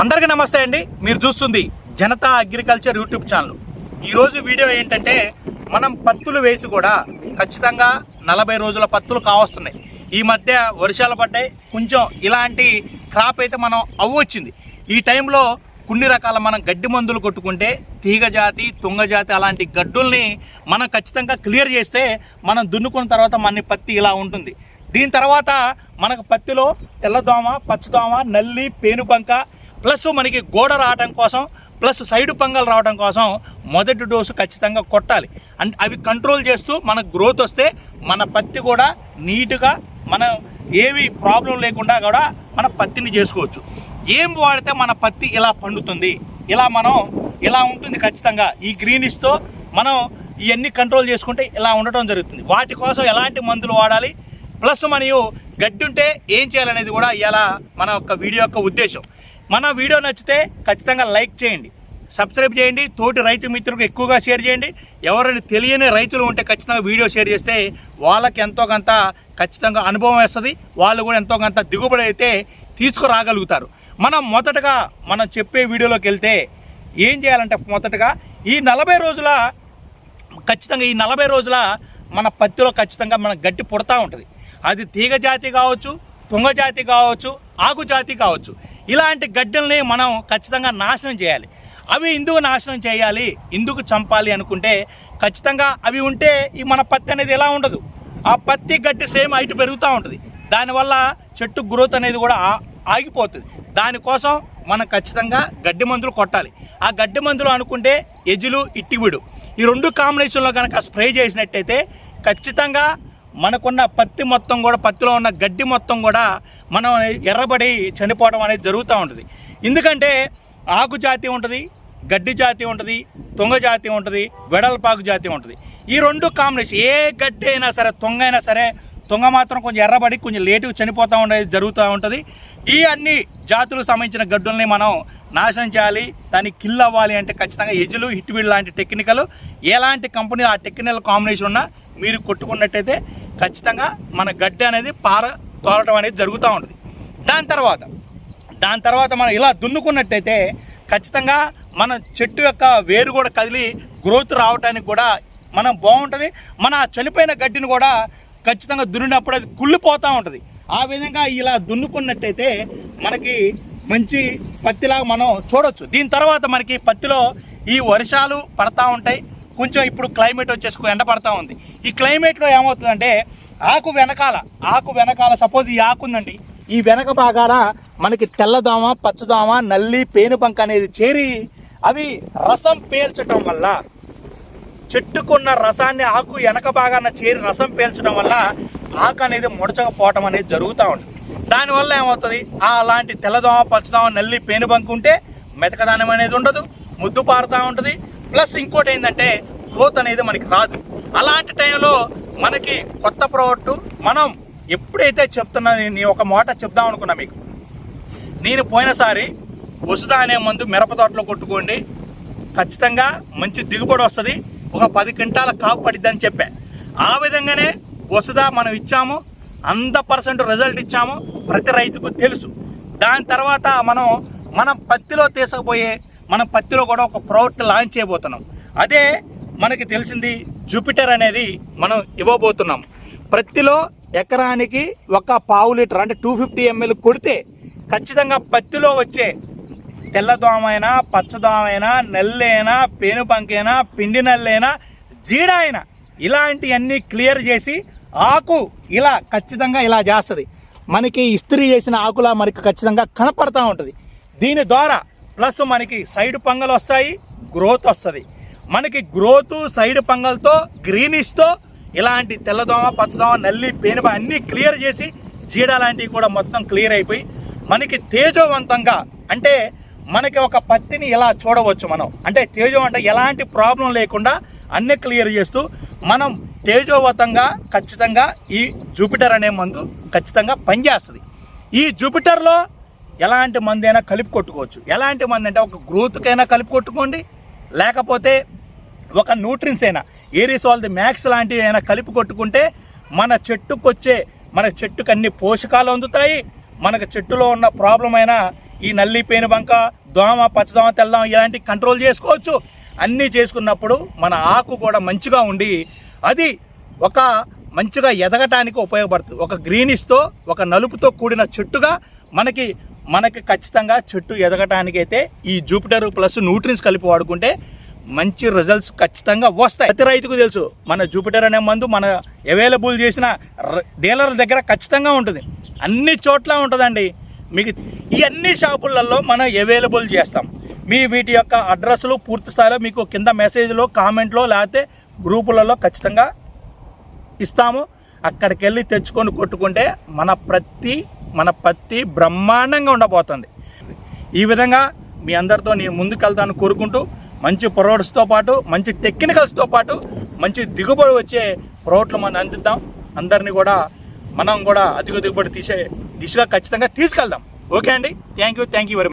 అందరికీ నమస్తే అండి. మీరు చూస్తుంది జనతా అగ్రికల్చర్ యూట్యూబ్ ఛానల్. ఈరోజు వీడియో ఏంటంటే మనం పత్తులు వేసి కూడా ఖచ్చితంగా నలభై రోజుల పత్తులు కావస్తున్నాయి. ఈ మధ్య వర్షాలు పడ్డాయి. కొంచెం ఇలాంటి క్రాప్ అయితే మనం అవ్వొచ్చింది. ఈ టైంలో కొన్ని రకాల మనం గడ్డి మందులు కొట్టుకుంటే తీగ జాతి తుంగ జాతి అలాంటి గడ్డుల్ని మనం ఖచ్చితంగా క్లియర్ చేస్తే మనం దున్నుకున్న తర్వాత మన పత్తి ఇలా ఉంటుంది. దీని తర్వాత మనకు పత్తిలో తెల్లదోమ పచ్చదోమ నల్లి పేనుబంక ప్లస్ మనకి గోడ రావడం కోసం ప్లస్ సైడ్ పంగల్ రావడం కోసం మొదటి డోసు ఖచ్చితంగా కొట్టాలి. అంటే అవి కంట్రోల్ చేస్తూ మనకు గ్రోత్ వస్తే మన పత్తి కూడా నీట్గా మనం ఏవి ప్రాబ్లం లేకుండా కూడా మన పత్తిని చేసుకోవచ్చు. ఏం వాడితే మన పత్తి ఇలా పండుతుంది ఇలా మనం ఇలా ఉంటుంది ఖచ్చితంగా. ఈ గ్రీనిష్తో మనం ఇవన్నీ కంట్రోల్ చేసుకుంటే ఇలా ఉండటం జరుగుతుంది. వాటి కోసం ఎలాంటి మందులు వాడాలి ప్లస్ మరియు గడ్డి ఉంటే ఏం చేయాలనేది కూడా ఇలా మన యొక్క వీడియో యొక్క ఉద్దేశం. మన వీడియో నచ్చితే ఖచ్చితంగా లైక్ చేయండి సబ్స్క్రైబ్ చేయండి తోటి రైతు మిత్రులకు ఎక్కువగా షేర్ చేయండి. ఎవరైనా తెలియని రైతులు ఉంటే ఖచ్చితంగా వీడియో షేర్ చేస్తే వాళ్ళకి ఎంతో కొంత ఖచ్చితంగా అనుభవం వేస్తుంది. వాళ్ళు కూడా ఎంతో కొంత దిగుబడి అయితే తీసుకురాగలుగుతారు. మనం మొదటగా మనం చెప్పే వీడియోలోకి వెళ్తే ఏం చేయాలంటే మొదటగా ఈ నలభై రోజుల ఖచ్చితంగా ఈ నలభై రోజుల మన పత్తిలో ఖచ్చితంగా మన గట్టి పుడతా ఉంటుంది. అది తీగ జాతి కావచ్చు తుంగ జాతి కావచ్చు ఆకు జాతి కావచ్చు. ఇలాంటి గడ్డల్ని మనం ఖచ్చితంగా నాశనం చేయాలి. అవి ఎందుకు నాశనం చేయాలి? ఎందుకు చంపాలి అనుకుంటే ఖచ్చితంగా అవి ఉంటే ఈ మన పత్తి అనేది ఎలా ఉండదు? ఆ పత్తి గడ్డి సేమ్ హైట్ పెరుగుతూ ఉంటుంది. దానివల్ల చెట్టు గ్రోత్ అనేది కూడా ఆగిపోతుంది. దానికోసం మనం ఖచ్చితంగా గడ్డి మందులు కొట్టాలి. ఆ గడ్డి మందులు అనుకుంటే ఎజులు ఇట్టివిడు ఈ రెండు కాంబినేషన్లో కనుక స్ప్రే చేసినట్టయితే ఖచ్చితంగా మనకున్న పత్తి మొత్తం కూడా పత్తిలో ఉన్న గడ్డి మొత్తం కూడా మనం ఎర్రబడి చనిపోవడం అనేది జరుగుతూ ఉంటుంది. ఎందుకంటే ఆకు జాతి ఉంటుంది గడ్డి జాతి ఉంటుంది తుంగ జాతి ఉంటుంది వెడల్పాకు జాతి ఉంటుంది. ఈ రెండు కాంబినేషన్ ఏ గడ్డి అయినా సరే తుంగ అయినా సరే తుంగ మాత్రం కొంచెం ఎర్రబడి కొంచెం లేటుగా చనిపోతూ ఉండేది జరుగుతూ ఉంటుంది. ఈ అన్ని జాతులకు సంబంధించిన గడ్డుల్ని మనం నాశనం చేయాలి దాన్ని కిల్ అవ్వాలి అంటే ఖచ్చితంగా ఎజులు హిట్బిడ్ లాంటి టెక్నికలు ఎలాంటి కంపెనీ ఆ టెక్నికల్ కాంబినేషన్ ఉన్నా మీరు కొట్టుకున్నట్టయితే ఖచ్చితంగా మన గడ్డి అనేది పార తోలటం అనేది జరుగుతూ ఉంటుంది. దాని తర్వాత దాని తర్వాత మనం ఇలా దున్నుకున్నట్టయితే ఖచ్చితంగా మన చెట్టు యొక్క వేరు కూడా కదిలి గ్రోత్ రావడానికి కూడా మనం బాగుంటుంది. మన చనిపోయిన గడ్డిని కూడా ఖచ్చితంగా దున్నినప్పుడు అది కుళ్ళిపోతూ ఉంటుంది. ఆ విధంగా ఇలా దున్నుకున్నట్టయితే మనకి మంచి పత్తిలాగా మనం చూడొచ్చు. దీని తర్వాత మనకి పత్తిలో ఈ వర్షాలు పడతా ఉంటాయి. కొంచెం ఇప్పుడు క్లైమేట్ వచ్చేసి ఎండ పడతా ఉంది. ఈ క్లైమేట్లో ఏమవుతుందంటే ఆకు వెనకాల ఆకు వెనకాల సపోజ్ ఈ ఆకు ఉందండి ఈ వెనక భాగాన మనకి తెల్లదోమ పచ్చదోమ నల్లి పేనుబంక అనేది చేరి అవి రసం పేల్చడం వల్ల చెట్టుకున్న రసాన్ని ఆకు వెనక భాగాన చేరి రసం పేల్చడం వల్ల ఆకు అనేది ముడచకపోవటం అనేది జరుగుతూ ఉంటుంది దానివల్ల ఏమవుతుంది? ఆ అలాంటి తెల్లదోమ పచ్చదోమ నల్లి పేనుబంక ఉంటే మెతకదానం అనేది ఉండదు ముద్దు పారుతూ ఉంటుంది ప్లస్ ఇంకోటి ఏంటంటే గ్రోత్ అనేది మనకి రాదు. అలాంటి టైంలో మనకి కొత్త ప్రోడక్ట్ మనం ఎప్పుడైతే చెప్తున్నా నేను ఒక మాట చెప్దాం అనుకున్నా మీకు. నేను పోయినసారి వసుదా అనే మందు మిరప తోటలో కొట్టుకోండి. ఖచ్చితంగా మంచి దిగుబడి వస్తుంది. ఒక పది క్వింటాల కాపు పడిద్దని చెప్పా. ఆ విధంగానే వసుదా మనం ఇచ్చాము. అంత పర్సెంట్ రిజల్ట్ ఇచ్చాము. ప్రతి రైతుకు తెలుసు. దాని తర్వాత మనం మనం పత్తిలో తీసుకుపోయే మన పత్తిలో కూడా ఒక ప్రోడక్ట్ లాంచ్ చేయబోతున్నాం. అదే మనకి తెలిసింది జూపిటర్ అనేది మనం ఇవ్వబోతున్నాం. ప్రత్తిలో ఎకరానికి ఒక పావు లీటర్ అంటే టూ ఫిఫ్టీ ఎంఎల్ కొడితే ఖచ్చితంగా పత్తిలో వచ్చే తెల్లదోమైనా పచ్చదోమైనా నల్లైనా పేనుబంకైనా పిండి నల్లైనా జీడ అయినా ఇలాంటివన్నీ క్లియర్ చేసి ఆకు ఇలా ఖచ్చితంగా ఇలా చేస్తుంది. మనకి ఇస్త్రీ చేసిన ఆకులా మనకి ఖచ్చితంగా కనపడతా ఉంటుంది. దీని ద్వారా ప్లస్ మనకి సైడ్ పంగలు వస్తాయి గ్రోత్ వస్తుంది. మనకి గ్రోత్ సైడ్ పంగల్తో గ్రీనిష్తో ఇలాంటి తెల్లదోమ పచ్చదోమ నల్లి పేనుప అన్నీ క్లియర్ చేసి జీడ లాంటివి కూడా మొత్తం క్లియర్ అయిపోయి మనకి తేజోవంతంగా అంటే మనకి ఒక పత్తిని ఇలా చూడవచ్చు మనం. అంటే తేజం అంటే ఎలాంటి ప్రాబ్లం లేకుండా అన్నీ క్లియర్ చేస్తూ మనం తేజోవతంగా ఖచ్చితంగా ఈ జూపిటర్ అనే మందు ఖచ్చితంగా పనిచేస్తుంది. ఈ జూపిటర్లో ఎలాంటి మందైనా అయినా కలిపి కొట్టుకోవచ్చు. ఎలాంటి మంది అంటే ఒక గ్రోత్కైనా కలిపి కొట్టుకోండి. లేకపోతే ఒక న్యూట్రిన్స్ అయినా ఏరిసాల్ది మ్యాక్స్ లాంటివి అయినా కలిపి కొట్టుకుంటే మన చెట్టుకొచ్చే మన చెట్టుకు అన్ని పోషకాలు అందుతాయి. మనకు చెట్టులో ఉన్న ప్రాబ్లం అయినా ఈ నల్లి పేను బంక దోమ పచ్చదోమ తెల్లదోమ ఇలాంటి కంట్రోల్ చేసుకోవచ్చు. అన్నీ చేసుకున్నప్పుడు మన ఆకు కూడా మంచిగా ఉండి అది ఒక మంచిగా ఎదగటానికి ఉపయోగపడుతుంది. ఒక గ్రీనిష్తో ఒక నలుపుతో కూడిన చెట్టుగా మనకి మనకి ఖచ్చితంగా చెట్టు ఎదగటానికి అయితే ఈ జూపిటర్ ప్లస్ న్యూట్రిన్స్ కలిపి వాడుకుంటే మంచి రిజల్ట్స్ ఖచ్చితంగా వస్తాయి. ప్రతి రైతుకు తెలుసు మన జూపిటర్ అనే మందు మన అవైలబుల్ చేసిన డీలర్ దగ్గర ఖచ్చితంగా ఉంటుంది. అన్ని చోట్ల ఉంటుందండి. మీకు ఈ అన్ని షాపులలో మనం అవైలబుల్ చేస్తాం. మీ వీటి యొక్క అడ్రస్లు పూర్తి స్థాయిలో మీకు కింద మెసేజ్లో కామెంట్లో లేకపోతే గ్రూపులలో ఖచ్చితంగా ఇస్తాము. అక్కడికి వెళ్ళి తెచ్చుకొని కొట్టుకుంటే మన ప్రతి మన పత్తి బ్రహ్మాండంగా ఉండబోతుంది. ఈ విధంగా మీ అందరితో నేను ముందుకెళ్తాను కోరుకుంటూ మంచి ప్రొడక్ట్స్తో పాటు మంచి టెక్నికల్స్తో పాటు మంచి దిగుబడి వచ్చే ప్రోడక్ట్లు మనం అందిద్దాం. అందరినీ కూడా మనం కూడా అధిక దిగుబడి తీసే దిశగా ఖచ్చితంగా తీసుకెళ్దాం. ఓకే అండి? Thank you thank you very